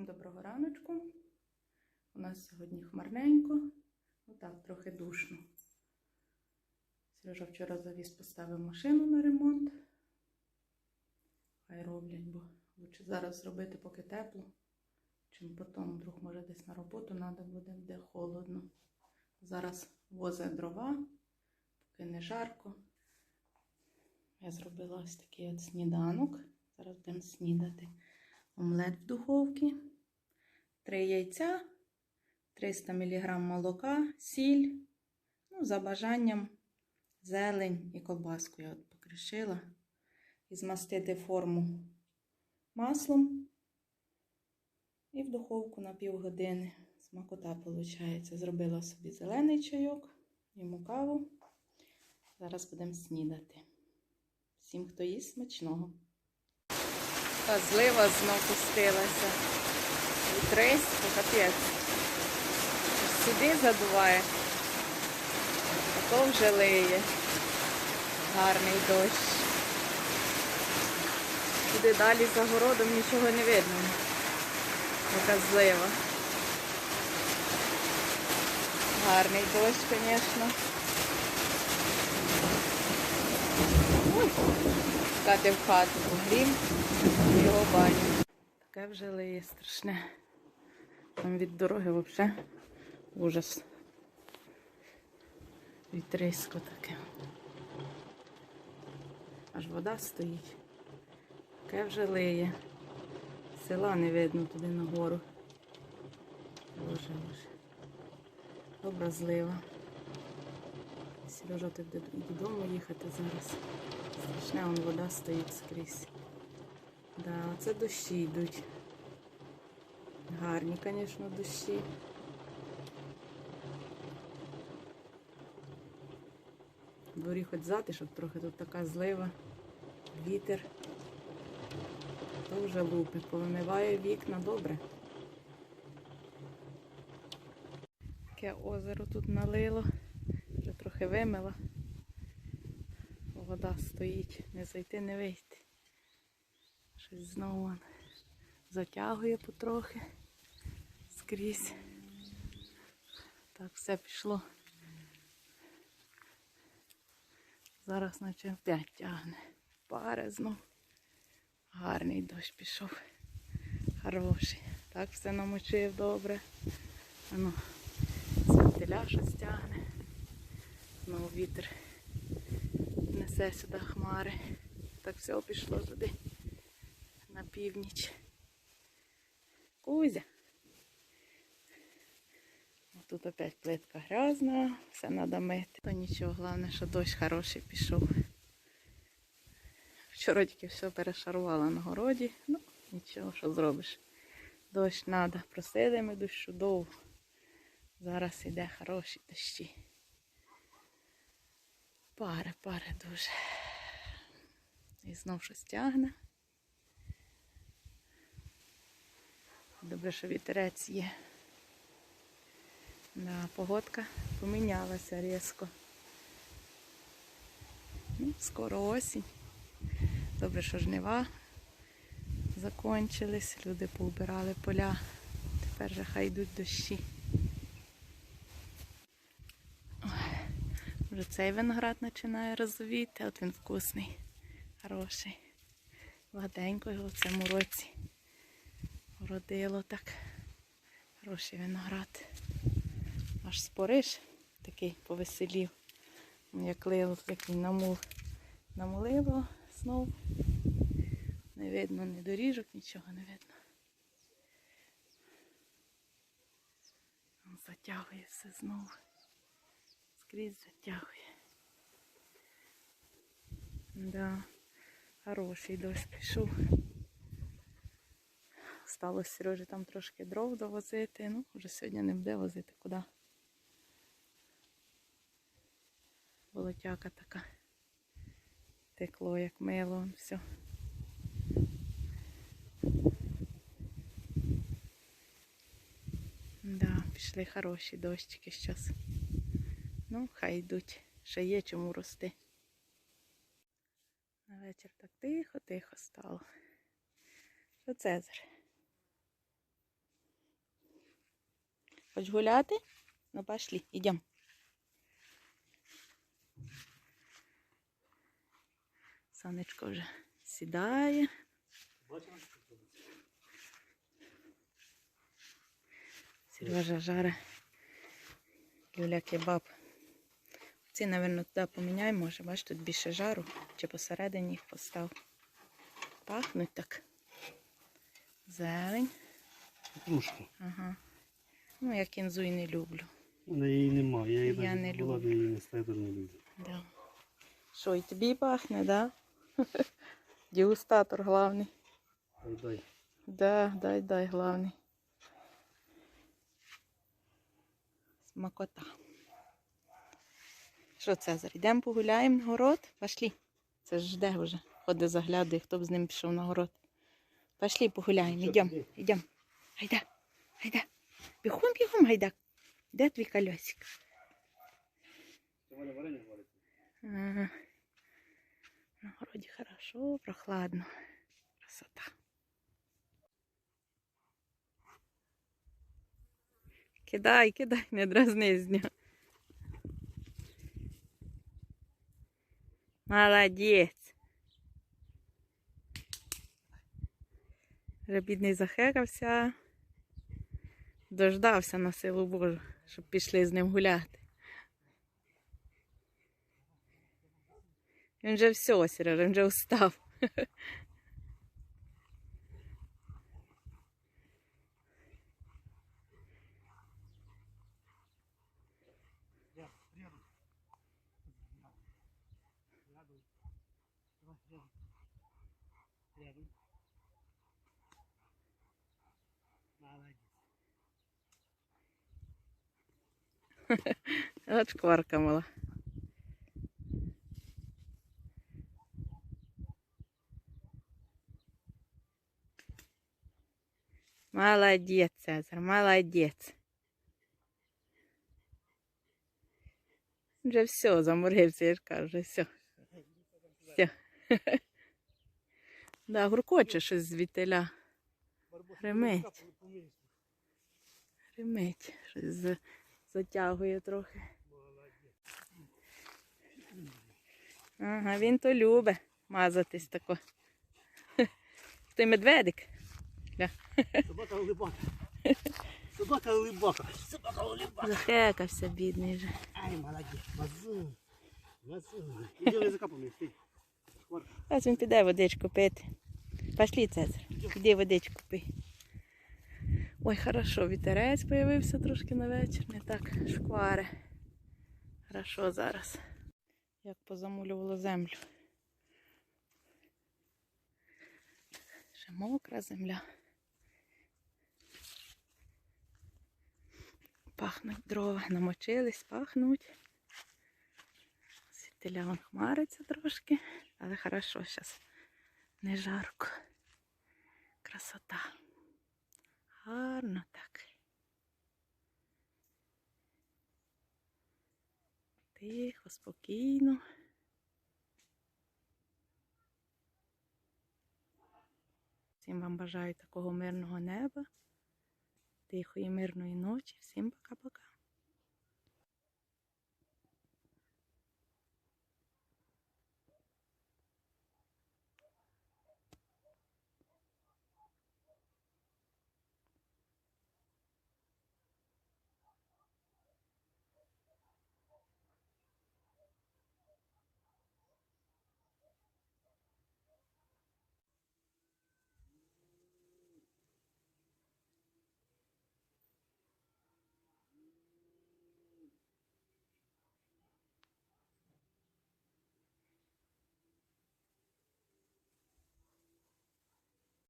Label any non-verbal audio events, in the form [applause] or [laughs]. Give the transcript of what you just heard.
Всім доброго раночку. У нас сьогодні хмарненько, отак трохи душно. Сережа вчора завіз, поставив машину на ремонт. Хай роблять, бо лучше зараз зробити, поки тепло, чим потім вдруг може десь на роботу треба буде, де холодно. Зараз возить дрова, поки не жарко. Я зробила ось такий от сніданок. Зараз будемо снідати. Омлет в духовці, 3 яйця, 300 мг молока, сіль. Ну, за бажанням зелень і колбаску я от покришила. І змастити форму маслом. І в духовку на півгодини. Смакота виходить. Зробила собі зелений чайок, йому каву. Зараз будемо снідати. Всім, хто їсть, смачного. Та злива знов пустилася. Вітрисько, капець. Сюди задуває, а то вже лиє. Гарний дощ. Туди далі за городом нічого не видно. Яка злива. Гарний дощ, звісно. Кати в хату погрім його баню. Таке вже лиє страшне. Там від дороги взагалі ужас. Вітрисько таке. Аж вода стоїть. Таке вже лиє. Села не видно туди нагору. Боже, боже. Добра злива. Сережа туди додому їхати зараз. Страшне, вон вода стоїть скрізь. Да, це дощі йдуть. Гарні, звісно, дощі. Дворі хоч затишок трохи, тут така злива, вітер. То вже лупи, повимиває вікна добре. Таке озеро тут налило, вже трохи вимила. Вода стоїть, не зайти, не вийти. Щось знову затягує потрохи скрізь. Так, все пішло. Зараз наче опять тягне. Пари знов. Гарний дощ пішов. Хороший. Так все намочив добре. Ану, святиля щось тягне. Знову вітер несе сюди хмари. Так все пішло туди на північ. Кузя. Тут опять плитка грязна, все треба мити. То нічого, головне, що дощ хороший пішов. Вчора тільки все перешарувала на городі. Ну, нічого, що зробиш. Дощ треба. Просили ми дощу довго. Зараз іде хороші дощі. Пари, пари дуже. І знов щось тягне. Добре, що вітерець є. Да, погодка помінялася різко. Ну, скоро осінь. Добре, що жнива закончились, люди поубирали поля. Тепер же хай йдуть дощі. Вже цей виноград починає розовіти, от він вкусний, хороший. Багатенько його в цьому році вродило так. Хороший виноград. Аж спориш такий повеселів. Як лило, як він намул. Намулило знов. Не видно ні доріжок, нічого не видно. Затягує все знову. Скрізь затягує. Да, хороший дощ пішов. Сталося Сережі там трошки дров довозити. Ну, вже сьогодні не буде возити куди. Болотяка така. Текло, як мило, все. Да, пішли хороші дощики зараз. Ну, хай йдуть. Ще є чому рости. На вечір так тихо-тихо стало. Що Цезар? Хочеш гуляти? Ну, пошли, йдемо. Сонечко вже сідає. Сережа жаре. Юля кебаб. Ці, мабуть, туди поміняй, може, бачиш, тут більше жару, чи посередині їх постав. Пахнуть так. Зелень. Трошки. Ага. Ну, я кінзу і не люблю. У неї її немає. Я, її Я навіть не була, люблю. її не стаю, не люблю. Да. Що, і тобі пахне, да? [laughs] Дегустатор главний. Дай, дай. Да, дай, дай, главний. Смакота. Що, Цезар, йдемо погуляємо на город? Пошли. Це ж жде вже. Ходи заглядає, хто б з ним пішов на город. Пошли погуляємо, йдемо, йдемо. Гайда, гайда. Бігом, бігом, гайда. Де твій Валя. Ага. На городі хорошо, прохладно. Красота. Кидай, кидай, не дразни з нього. Молодець. Вже захекався. Дождався на силу Божу, щоб пішли з ним гуляти. Він вже все, Сережа, він вже устав. От шкварка мала. Молодець, Цезар, молодець. Вже все, заморився, я ж кажу, вже все. Все. [laughs] Да, гуркоче щось звітеля. Гримить. Гримить. Щось за- затягує трохи. Ага, він то любить мазатись тако. [laughs] Той медведик. Собака улибака. Собака улибака. Собака улибака. Захекався, бідний же. Ай, молодець. Мазун. Мазун. Іди не стій. Зараз він піде водичку пити. Пошли, Цезар. Іди водичку пий. Ой, хорошо, вітерець появився трошки на вечір, не так шкваре. Хорошо зараз. Як позамулювало землю. Ще мокра земля. Пахнуть дрова, намочились, пахнуть. Світиля вон хмариться трошки, але хорошо зараз. Не жарко. Красота. Гарно так. Тихо, спокійно. Всім вам бажаю такого мирного неба, тихої, мирної ночі. Всім пока-пока.